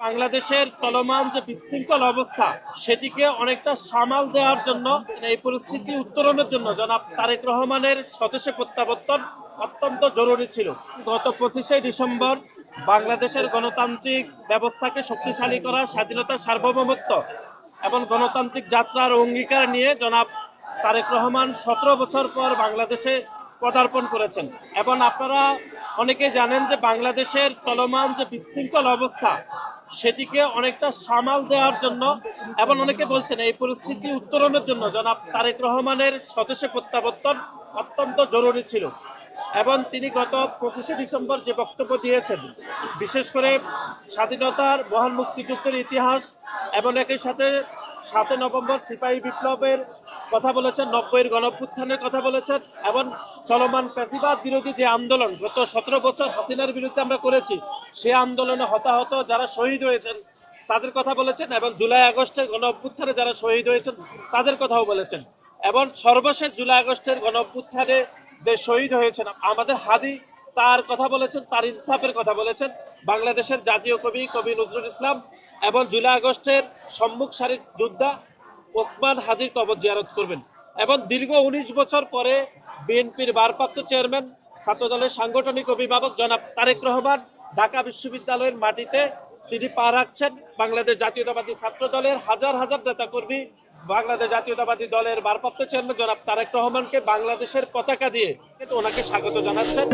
বাংলাদেশের চলমান যে বিশৃঙ্খল অবস্থা, সেটিকে অনেকটা সামাল দেওয়ার জন্য, এই পরিস্থিতি উত্তরণের জন্য জনাব তারেক রহমানের স্বদেশে প্রত্যাবর্তন অত্যন্ত জরুরি ছিল। গত পঁচিশে ডিসেম্বর বাংলাদেশের গণতান্ত্রিক ব্যবস্থাকে শক্তিশালী করা, স্বাধীনতা সার্বভৌমত্ব এবং গণতান্ত্রিক যাত্রার অঙ্গীকার নিয়ে জনাব তারেক রহমান সতেরো বছর পর বাংলাদেশে পদার্পণ করেছেন। এবং আপনারা অনেকে জানেন যে বাংলাদেশের চলমান যে বিশৃঙ্খল অবস্থা সেটিকে অনেকটা সামাল দেওয়ার জন্য এবং অনেকে বলছেন এই পরিস্থিতি উত্তরণের জন্য জনাব তারেক রহমানের স্বদেশে প্রত্যাবর্তন অত্যন্ত জরুরি ছিল। এবং তিনি গত পঁচিশে ডিসেম্বর যে বক্তব্য দিয়েছেন, বিশেষ করে স্বাধীনতার মহান মুক্তিযুদ্ধের ইতিহাস এবং একই সাথে সাতই নভেম্বর সিপাহী বিপ্লবের কথা বলেছেন, নব্বইয়ের গণপুত্থানের কথা বলেছেন, এবং চলমান প্যাসিবাদ বিরোধী যে আন্দোলন, গত সতেরো বছর হাসিনার বিরুদ্ধে আমরা করেছি, সে আন্দোলনে হতাহত যারা শহীদ হয়েছেন, তাদের কথা বলেছেন, এবং জুলাই আগস্টের গণ অভ্যুত্থানে যারা শহীদ হয়েছেন, তাদের কথাও বলেছেন। এবং সর্বশেষ জুলাই আগস্টের গণ অভ্যুত্থানে যে শহীদ হয়েছেন, আমাদের হাদি তার কথা বলেছেন, তার ইনসাফের কথা বলেছেন, বাংলাদেশের জাতীয় কবি কবি নজরুল ইসলাম, এবং জুলাই আগস্টের সম্মুখ সারির যোদ্ধা ওসমান হাজির কবর জিয়ারত করবেন। এবং দীর্ঘ উনিশ বছর পরে বিএনপির ভারপ্রাপ্ত চেয়ারম্যান, ছাত্রদলের সাংগঠনিক অভিভাবক জনাব তারেক রহমান ঢাকা বিশ্ববিদ্যালয়ের মাটিতে তিনি পা রাখছেন। বাংলাদেশ জাতীয়তাবাদী ছাত্র দলের হাজার হাজার নেতাকর্মী, বাংলাদেশ জাতীয়তাবাদী দলের ভারপ্রাপ্ত চেয়ারম্যান জনাব তারেক রহমানকে বাংলাদেশের পতাকা দিয়ে ওনাকে স্বাগত জানাচ্ছেন।